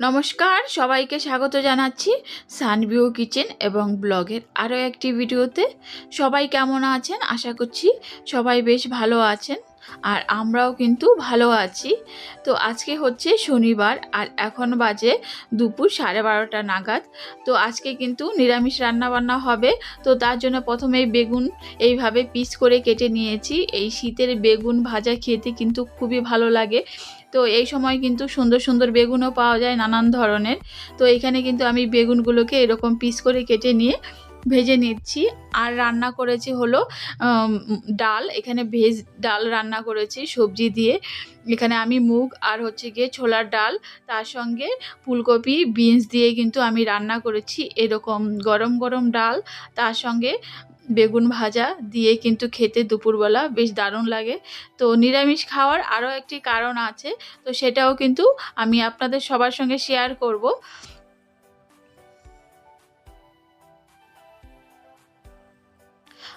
নমস্কার, সবাইকে স্বাগত জানাচ্ছি সানভিউ কিচেন এবং ব্লগের আরও একটি ভিডিওতে। সবাই কেমন আছেন? আশা করছি সবাই বেশ ভালো আছেন আর আমরাও কিন্তু ভালো আছি। তো আজকে হচ্ছে শনিবার আর এখন বাজে দুপুর সাড়ে বারোটা নাগাদ। তো আজকে কিন্তু নিরামিষ রান্না বান্না হবে। তো তার জন্য প্রথমেই বেগুন এইভাবে পিস করে কেটে নিয়েছি। এই শীতের বেগুন ভাজা খেতে কিন্তু খুবই ভালো লাগে। তো এই সময় কিন্তু সুন্দর সুন্দর বেগুনও পাওয়া যায় নানান ধরনের। তো এখানে কিন্তু আমি বেগুনগুলোকে এরকম পিস করে কেটে নিয়ে ভেজে নিচ্ছি। আর রান্না করেছি হলো ডাল। এখানে ভেজ ডাল রান্না করেছি সবজি দিয়ে। এখানে আমি মুগ আর হচ্ছে গিয়ে ছোলার ডাল। তার সঙ্গে ফুলকপি, বিনস দিয়ে কিন্তু আমি রান্না করেছি এরকম গরম গরম ডাল। তার সঙ্গে বেগুন ভাজা দিয়ে কিন্তু খেতে দুপুরবেলা বেশ দারুণ লাগে। তো নিরামিষ খাওয়ার আরও একটি কারণ আছে, তো সেটাও কিন্তু আমি আপনাদের সবার সঙ্গে শেয়ার করব।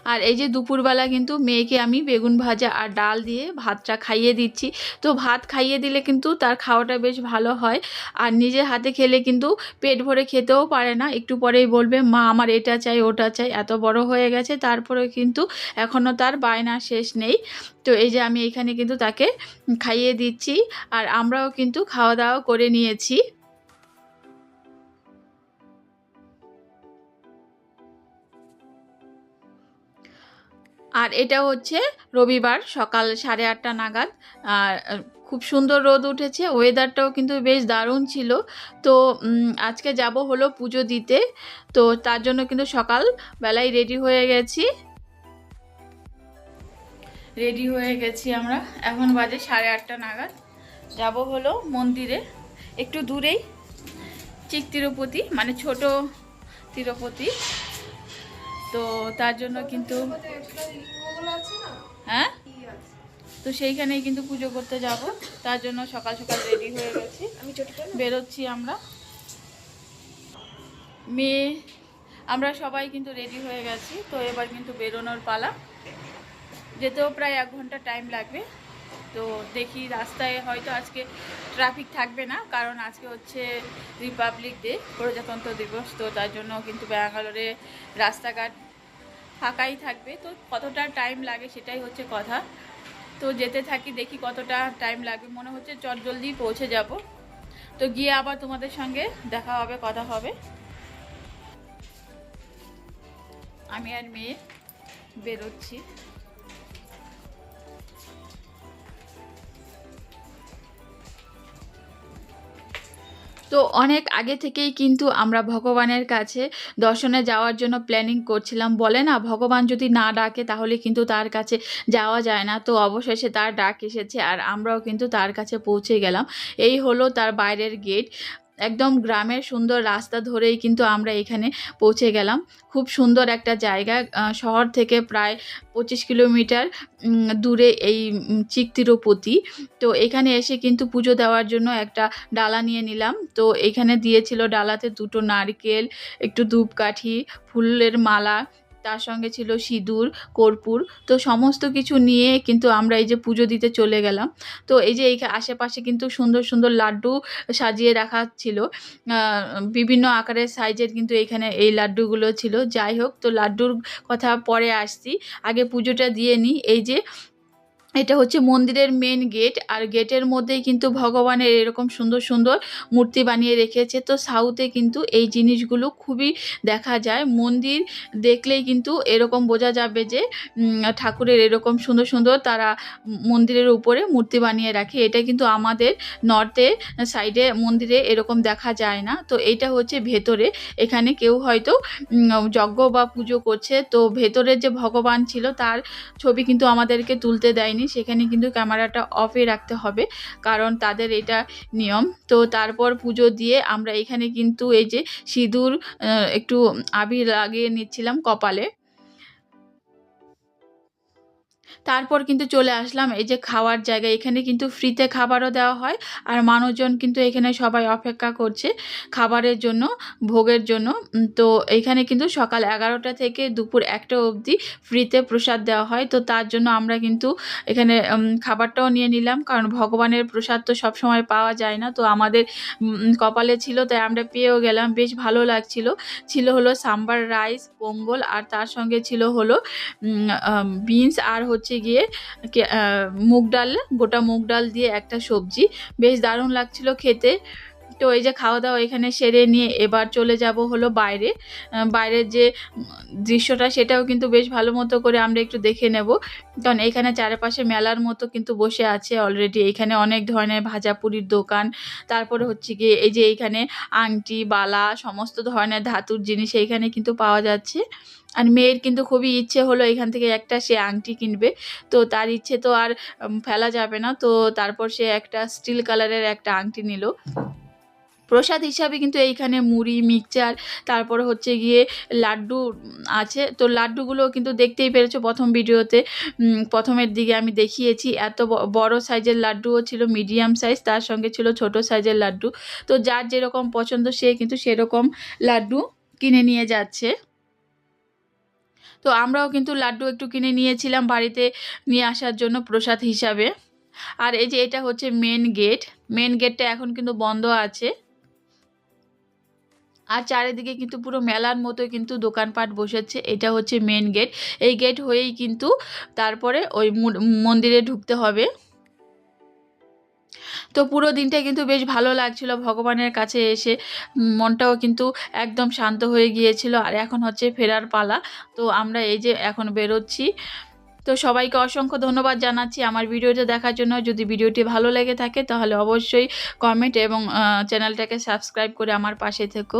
আর এই যে দুপুরবেলা কিন্তু মেয়েকে আমি বেগুন ভাজা আর ডাল দিয়ে ভাতটা খাইয়ে দিচ্ছি। তো ভাত খাইয়ে দিলে কিন্তু তার খাওয়াটা বেশ ভালো হয়। আর নিজের হাতে খেলে কিন্তু পেট ভরে খেতেও পারে না। একটু পরেই বলবে, মা, আমার এটা চাই, ওটা চাই। এত বড় হয়ে গেছে। তারপরে কিন্তু এখনও তার বায়না শেষ নেই। তো এই যে আমি এখানে কিন্তু তাকে খাইয়ে দিচ্ছি। আর আমরাও কিন্তু খাওয়া দাওয়া করে নিয়েছি। আর এটা হচ্ছে রবিবার সকাল সাড়ে আটটা নাগাদ। আর খুব সুন্দর রোদ উঠেছে ওয়েদারটাও কিন্তু বেশ দারুণ ছিল। তো আজকে যাব হলো পুজো দিতে। তো, তার জন্য কিন্তু সকাল বেলায় রেডি হয়ে গেছি। রেডি হয়ে গেছি আমরা। এখন বাজে সাড়ে আটটা নাগাদ। যাব হলো মন্দিরে। একটু দূরেই চিক তিরুপতি মানে ছোট তিরুপতি। তো তার জন্য কিন্তু হ্যাঁ? তো সেইখানেই কিন্তু পুজো করতে যাব। তার জন্য সকাল সকাল রেডি হয়ে গেছি। আমি বেরোচ্ছি আমরা। মেয়ে, আমরা সবাই কিন্তু রেডি হয়ে গেছি। তো এবার কিন্তু বেরোনোর পালা। যেতেও প্রায় এক ঘণ্টা টাইম লাগবে। তো দেখি রাস্তায় হয়তো আজকে ট্রাফিক থাকবে না, কারণ আজকে হচ্ছে রিপাবলিক ডে প্রজাতন্ত্র দিবস, তো তার জন্য কিন্তু ব্যাঙ্গালোরে রাস্তাঘাট ফাঁকাই থাকবে। তো কতটা টাইম লাগে সেটাই হচ্ছে কথা। তো যেতে থাকি, দেখি কতটা টাইম লাগবে। মনে হচ্ছে চট জলদি পৌঁছে যাব। তো গিয়ে আবার তোমাদের সঙ্গে দেখা হবে, কথা হবে। আমি আর মেয়ে বেরোচ্ছি। তো অনেক আগে থেকেই কিন্তু আমরা ভগবানের কাছে দর্শনে যাওয়ার জন্য প্ল্যানিং করছিলাম। বলে না, ভগবান যদি না ডাকে তাহলে কিন্তু তার কাছে যাওয়া যায় না। তো অবশেষে তার ডাক এসেছে আর আমরাও কিন্তু তার কাছে পৌঁছে গেলাম। এই হলো তার বাইরের গেট একদম গ্রামের সুন্দর রাস্তা ধরেই কিন্তু আমরা এখানে পৌঁছে গেলাম। খুব সুন্দর একটা জায়গা শহর থেকে প্রায় পঁচিশ কিলোমিটার দূরে এই চিক তিরুপতি তো এখানে এসে কিন্তু পুজো দেওয়ার জন্য একটা ডালা নিয়ে নিলাম। তো এখানে দিয়েছিল ডালাতে দুটো নারকেল, একটু ধূপকাঠি, ফুলের মালা তার সঙ্গে ছিল সিঁদুর, কর্পূর, তো সমস্ত কিছু নিয়ে কিন্তু আমরা এই যে পুজো দিতে চলে গেলাম। তো এই যে এই আশেপাশে কিন্তু সুন্দর সুন্দর লাড্ডু সাজিয়ে রাখা ছিল। বিভিন্ন আকারের সাইজের কিন্তু এইখানে এই লাড্ডুগুলো ছিল। যাই হোক, তো লাড্ডুর কথা পরে আসছি। আগে পুজোটা দিয়ে নিই। এই যে এটা হচ্ছে মন্দিরের মেন গেট আর গেটের মধ্যেই কিন্তু ভগবানের এরকম সুন্দর সুন্দর মূর্তি বানিয়ে রেখেছে। তো সাউথে কিন্তু এই জিনিসগুলো খুবই দেখা যায়। মন্দির দেখলেই কিন্তু এরকম বোঝা যাবে যে ঠাকুরের এরকম সুন্দর সুন্দর তারা মন্দিরের উপরে মূর্তি বানিয়ে রাখে। এটা কিন্তু আমাদের নর্থে সাইডে মন্দিরে এরকম দেখা যায় না। তো এইটা হচ্ছে ভেতরে। এখানে কেউ হয়তো যজ্ঞ বা পুজো করছে। তো ভেতরে যে ভগবান ছিল, তার ছবি কিন্তু আমাদেরকে তুলতে দেয়নি। সেখানে কিন্তু ক্যামেরাটা অফে রাখতে হবে, কারণ তাদের এটা নিয়ম। তো তারপর পুজো দিয়ে আমরা এখানে কিন্তু এই যে সিঁদুর একটু আবির লাগিয়ে নিচ্ছিলাম কপালে। তারপর কিন্তু চলে আসলাম। এই যে খাওয়ার জায়গা, এখানে কিন্তু ফ্রিতে খাবারও দেওয়া হয় আর মানুষজন কিন্তু এখানে সবাই অপেক্ষা করছে খাবারের জন্য, ভোগের জন্য। তো এখানে কিন্তু সকাল এগারোটা থেকে দুপুর একটা অবধি ফ্রিতে প্রসাদ দেওয়া হয়। তো তার জন্য আমরা কিন্তু এখানে খাবারটাও নিয়ে নিলাম। কারণ ভগবানের প্রসাদ তো সবসময় পাওয়া যায় না। তো আমাদের কপালে ছিল, তাই আমরা পেয়েও গেলাম। বেশ ভালো লাগছিল। ছিল হলো সাম্বার রাইস, পোঙ্গল আর তার সঙ্গে ছিল হলো বিনস আর হচ্ছে গিয়ে মুগ ডাল গোটা মুগ ডাল দিয়ে একটা সবজি। বেশ দারুণ লাগছিল খেতে। তো এই যে খাওয়া দাওয়া এখানে সেরে নিয়ে এবার চলে যাব হলো বাইরে। বাইরের যে দৃশ্যটা সেটাও কিন্তু বেশ ভালো মতো করে আমরা একটু দেখে নেব। কারণ এখানে চারপাশে মেলার মতো কিন্তু বসে আছে অলরেডি এখানে অনেক ধরনের ভাজাপুরির দোকান। তারপরে হচ্ছে গিয়ে এই যে এইখানে আংটি, বালা, সমস্ত ধরনের ধাতুর জিনিস এইখানে কিন্তু পাওয়া যাচ্ছে। আর মেয়ের কিন্তু খুবই ইচ্ছে হলো এখান থেকে একটা সে আংটি কিনবে। তো তার ইচ্ছে তো আর ফেলা যাবে না। তো তারপর সে একটা স্টিল কালারের একটা আংটি নিল। প্রসাদ হিসাবে কিন্তু এইখানে মুড়ি, মিক্সচার, তারপরে হচ্ছে গিয়ে লাড্ডু আছে। তো লাড্ডুগুলো কিন্তু দেখতেই পেরেছ প্রথম ভিডিওতে। প্রথমের দিকে আমি দেখিয়েছি এত বড় সাইজের লাড্ডুও ছিল, মিডিয়াম সাইজ, তার সঙ্গে ছিল ছোট সাইজের লাড্ডু। তো যার যেরকম পছন্দ, সে কিন্তু সেরকম লাড্ডু কিনে নিয়ে যাচ্ছে। তো আমরাও কিন্তু লাড্ডু একটু কিনে নিয়েছিলাম বাড়িতে নিয়ে আসার জন্য প্রসাদ হিসাবে। আর এই যে এটা হচ্ছে মেন গেট মেন গেটটা এখন কিন্তু বন্ধ আছে। আর চারিদিকে কিন্তু পুরো মেলার মতো কিন্তু দোকানপাট বসেছে। এটা হচ্ছে মেন গেট এই গেট হয়েই কিন্তু তারপরে ওই মন্দিরে ঢুকতে হবে। তো পুরো দিনটা কিন্তু বেশ ভালো লাগছিল ভগবানের কাছে এসে। মনটাও কিন্তু একদম শান্ত হয়ে গিয়েছিল। আর এখন হচ্ছে ফেরার পালা। তো আমরা এই যে এখন বেরোচ্ছি। তো সবাইকে অসংখ্য ধন্যবাদ জানাচ্ছি আমার ভিডিওটা দেখার জন্য। যদি ভিডিওটি ভালো লেগে থাকে তাহলে অবশ্যই কমেন্ট এবং চ্যানেলটাকে সাবস্ক্রাইব করে আমার পাশে থেকো।